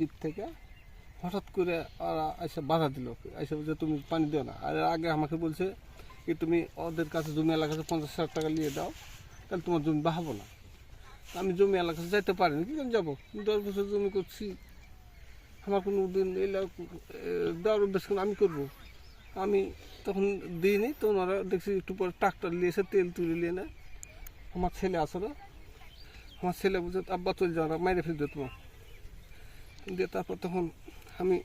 দিক থেকে হঠাৎ করে ওরা এসে বাধা দিল, এসে বলছে, তুমি পানি দিও না। আর আগে আমাকে বলছে কি তুমি ওদের কাছে জমি এলাকাতে পঞ্চাশ হাজার টাকা নিয়ে দাও, তাহলে তোমার জমি বাহাবো না। আমি জমি এলাকাতে যাইতে পারিনি, কি করে যাব? দশ বছর জমি করছি, আমার কোনো দিন দেওয়ার অভ্যেস আমি করব? আমি তখন দিইনি, তখন ওরা দেখছি একটু পরে ট্রাক্টর নিয়ে এসে তেল তুলে নিয়ে নেয় আমার ছেলে আসলে আমার ছেলে বলছে, আব্বা, চলে যাওয়া মাইরে ফেলতে তোমার দিয়ে তারপর তখন আমি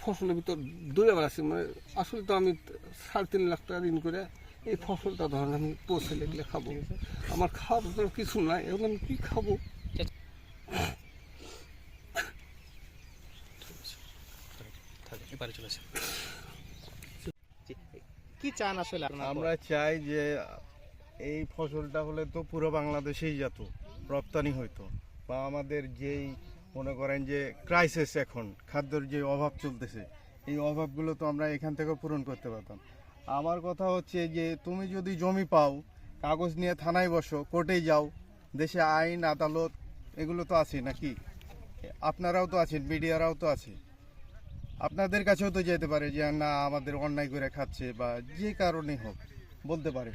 ফসলের ভিতর দৌড়ে বেড়াচ্ছি। মানে আসলে তো আমি সাড়ে তিন লাখ টাকা ঋণ করে এই ফসলটা ধরেন আমি পৌঁছে লেগলে খাব। আমার খাওয়ার তো কিছু নাই এখন আমি কী খাব? কি চান আসলে আমরা চাই যে এই ফসলটা হলে তো পুরো বাংলাদেশেই যেত রপ্তানি হইতো। বা আমাদের যেই মনে করেন যে ক্রাইসিস এখন, খাদ্যর যে অভাব চলতেছে, এই অভাবগুলো তো আমরা এখান থেকে পূরণ করতে পারতাম। আমার কথা হচ্ছে যে, তুমি যদি জমি পাও, কাগজ নিয়ে থানায় বসো কোর্টে যাও, দেশে আইন, আদালত, এগুলো তো আছে নাকি? আপনারাও তো আছেন, মিডিয়ারাও তো আছে। আপনাদের কাছেও তো যেতে পারে যে, না, আমাদের অন্যায় করে খাচ্ছে বা যে কারণে হোক, বলতে পারে।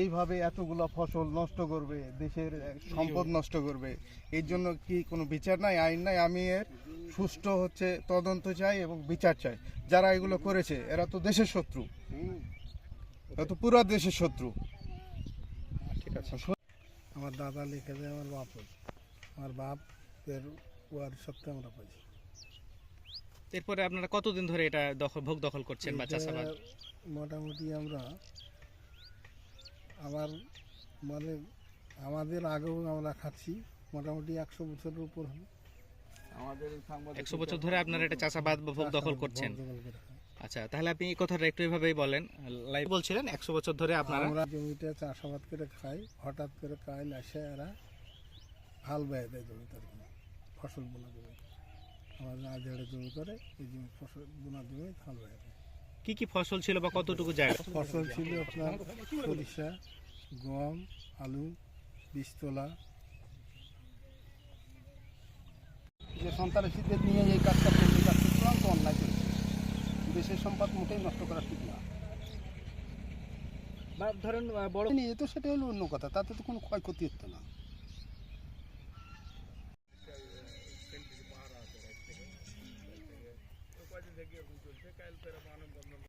এইভাবে এতগুলো ফসল নষ্ট করবে দেশের সম্পদ নষ্ট করবে। এর জন্য কি কোনো বিচার নাই আইন নাই? আমি এর সুষ্ঠু হচ্ছে তদন্ত চাই এবং বিচার চাই। যারা এগুলো করেছে এরা তো দেশের শত্রু। এরা তো পুরো দেশের শত্রু। ঠিক আছে আমার দাদা লিখে দেয় আমার বাপ আমার বাপ এর ওয়ার সত্ত্বে আমরা পাইছি। এরপরে আপনারা কতদিন ধরে এটা দখল ভোগ দখল করছেন বা চাষাবাদ? মোটামুটি আমরা আবার মানে আমাদের আগেও আমরা খাচ্ছি মোটামুটি একশো বছরের উপর হবে। আমাদের একশো বছর ধরে আপনারা এটা চাষাবাদ ভোগ দখল করছেন। আচ্ছা তাহলে আপনি এই কথাটা একটু এভাবেই বলেন। লাইভ বলছিলেন একশো বছর ধরে আপনারা আমরা জমিতে চাষাবাদ করে খাই হঠাৎ করে কাইল আসে এরা হাল বেয়ে দেয় জমিটার ফসল বোনা জমি। আমাদের আজ জমি করে এই জমি ফসল বোনা জমি হাল বেয়ে দেয়। কি কি ফসল ছিল বা কতটুকু জায়গা? ফসল ছিল আপনার সরিষা গম আলু বীজতলা। যে সন্তানের সন্ত্রাসীদের নিয়ে এই কাজটা করতে কাজটা চূড়ান্ত অন্যায় করেছে। দেশের সম্পদ মোটেই নষ্ট করা ঠিক না। বা ধরেন বড় নিয়ে তো সেটা হলো অন্য কথা তাতে তো কোনো ক্ষয়ক্ষতি হতো না। চলছে কাল ফের মানব বন্ধন